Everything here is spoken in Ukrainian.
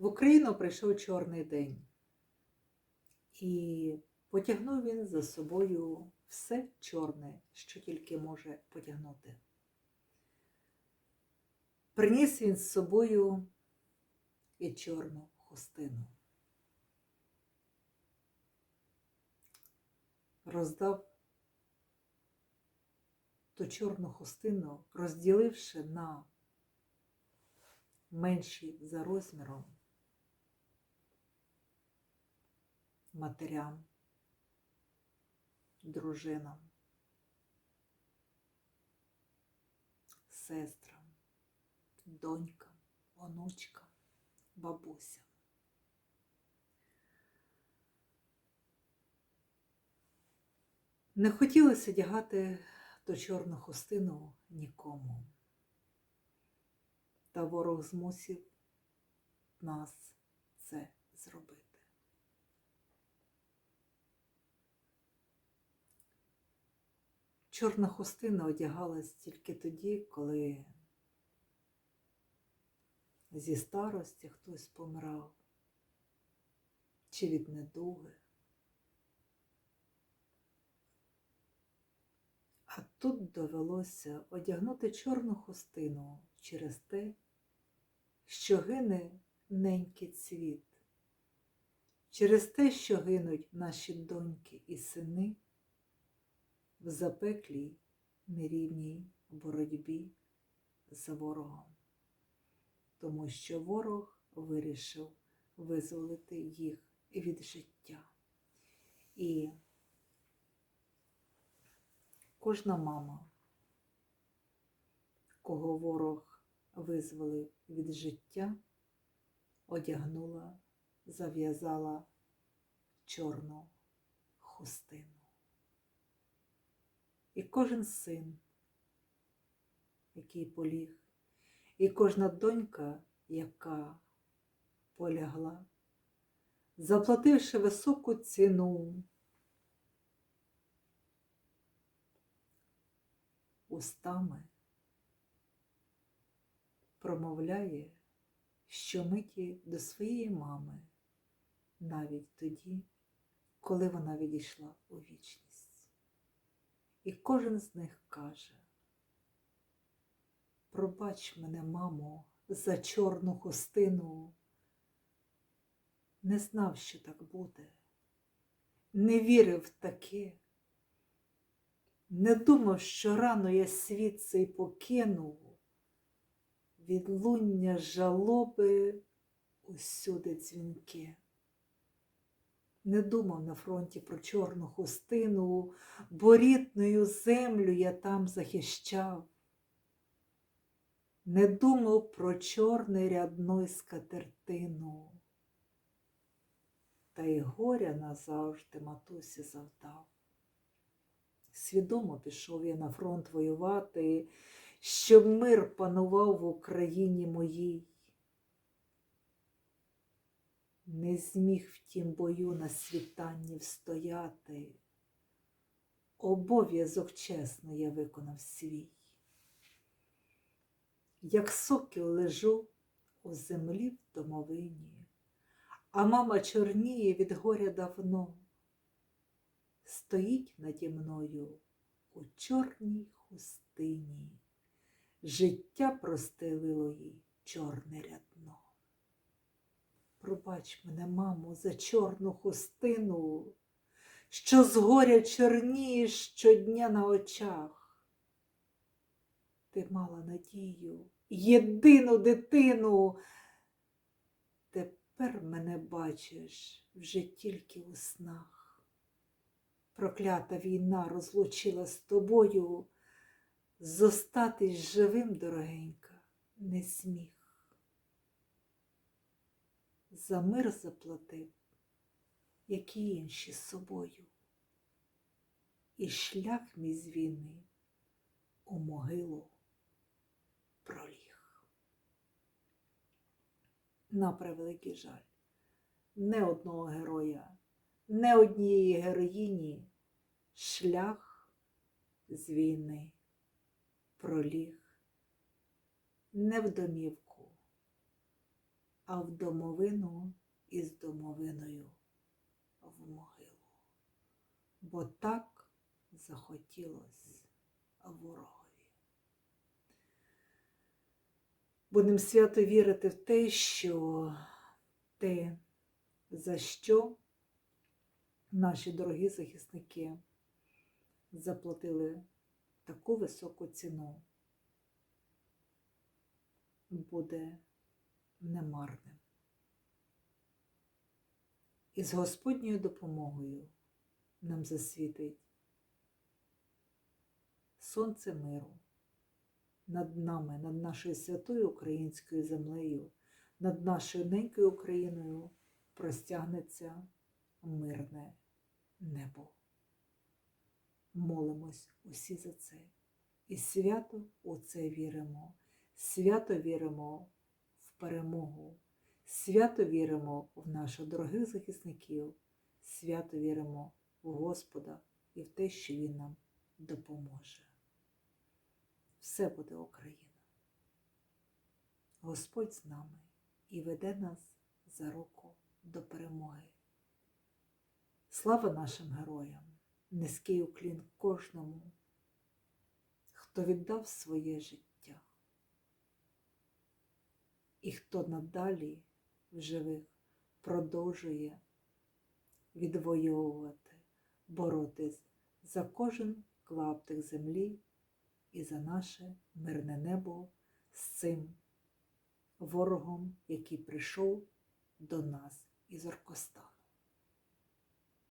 В Україну прийшов чорний день, і потягнув він за собою все чорне, що тільки може потягнути. Приніс він з собою і чорну хустину. Роздав ту чорну хустину, розділивши на менші за розміром матерям, дружинам, сестрам, донькам, онучкам, бабусям. Не хотілося одягати ту чорну хустину нікому. Та ворог змусив нас це зробити. Чорна хустина одягалась тільки тоді, коли зі старості хтось помирав, чи від недуги. А тут довелося одягнути чорну хустину через те, що гине ненький цвіт, через те, що гинуть наші доньки і сини в запеклій нерівній боротьбі за ворогом, тому що ворог вирішив визволити їх від життя. І кожна мама, кого ворог визволив від життя, одягнула, зав'язала чорну хустину. І кожен син, який поліг, і кожна донька, яка полягла, заплативши високу ціну, устами промовляє щомиті до своєї мами, навіть тоді, коли вона відійшла у вічність. І кожен з них каже, пробач мене, мамо, за чорну хустину. Не знав, що так буде, не вірив в таке, не думав, що рано я світ цей покинув, відлуння жалоби усюди дзвінки. Не думав на фронті про чорну хустину, бо рідною землю я там захищав. Не думав про чорний рядной скатертину, та й горя назавжди матусі завдав. Свідомо пішов я на фронт воювати, щоб мир панував в Україні моїй. Не зміг в тім бою на світанні встояти. Обов'язок чесно я виконав свій. Як сокіл лежу у землі в домовині, а мама чорніє від горя давно, стоїть наді мною у чорній хустині, життя простелило їй чорне рядно. Пробач мене, мамо, за чорну хустину, що з горя чорніє щодня на очах. Ти мала надію, єдину дитину. Тепер мене бачиш вже тільки у снах. Проклята війна розлучила з тобою, зостатись живим, дорогенька, не зміг за мир заплатив, як і інші з собою, і шлях мій з війни у могилу проліг. На превеликий жаль, не одного героя, не однієї героїні шлях з війни проліг не в домівку а в домовину із домовиною в могилу. Бо так захотілось ворогові. Будемо свято вірити в те, що те, за що наші дорогі захисники заплатили таку високу ціну, буде немарним. І з Господньою допомогою нам засвітить сонце миру над нами, над нашою святою українською землею, над нашою ненькою Україною простягнеться мирне небо. Молимось усі за це. І свято у це віримо. Свято віримо перемогу. Свято віримо в наших дорогих захисників. Свято віримо в Господа і в те, що Він нам допоможе. Все буде Україна. Господь з нами і веде нас за руку до перемоги. Слава нашим героям! Низький уклін кожному, хто віддав своє життя, і хто надалі в живих продовжує відвоювати, боротись за кожен клаптик землі і за наше мирне небо з цим ворогом, який прийшов до нас із Оркостану.